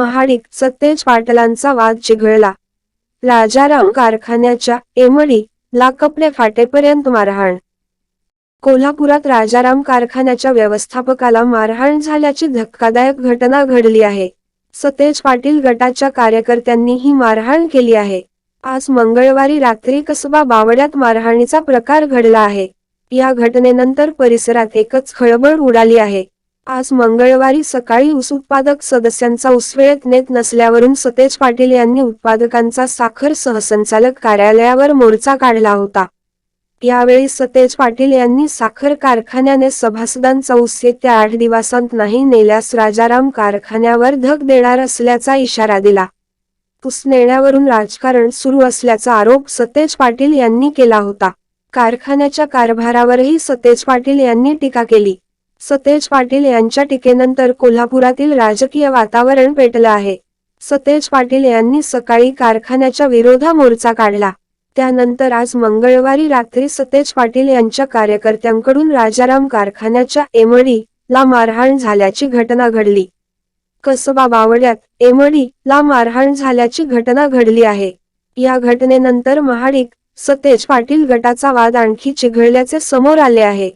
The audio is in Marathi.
महाडिक सतेज पाटलांचा वाद चिघळला राजाराम कारखान्याच्या एमडी ला कपडे फाटेपर्यंत मारहाण. कोल्हापुरात राजाराम कारखान्याच्या व्यवस्थापकाला मारहाण झाल्याची धक्कादायक घटना घडली आहे. सतेज पाटील गटाच्या कार्यकर्त्यांनी ही मारहाण केली आहे. आज मंगळवारी रात्री कसबा बावड्यात मारहाणीचा प्रकार घडला आहे. या घटनेनंतर परिसरात एकच खळबळ उडाली आहे. आज मंगळवारी सकाळी ऊस उत्पादक सदस्यांचा उसवेळेत नेत नसल्यावरून सतेज पाटील यांनी उत्पादकांचा साखर सहसंचालक कार्यालयावर मोर्चा काढला होता. यावेळी सतेज पाटील यांनी साखर कारखान्याने सभासदांचा ऊस येत्या आठ दिवसांत नाही नेल्यास राजाराम कारखान्यावर धक देणार असल्याचा इशारा दिला. ऊस नेण्यावरून राजकारण सुरू असल्याचा आरोप सतेज पाटील यांनी केला होता. कारखान्याच्या कारभारावरही सतेज पाटील यांनी टीका केली. सतेज पाटील यांच्या टीकेनंतर कोल्हापुरातील राजकीय वातावरण पेटलं आहे. सतेज पाटील यांनी सकाळी कारखान्याच्या विरोधा मोर्चा काढला. त्यानंतर आज मंगळवारी रात्री सतेज पाटील यांच्या कार्यकर्त्यांकडून राजाराम कारखान्याच्या एमडी ला मारहाण झाल्याची घटना घडली. कसबा बावड्यात एमडी ला मारहाण झाल्याची घटना घडली आहे. या घटनेनंतर महाडिक सतेज पाटील गटाचा वाद आणखी चिघळल्याचे समोर आले आहे.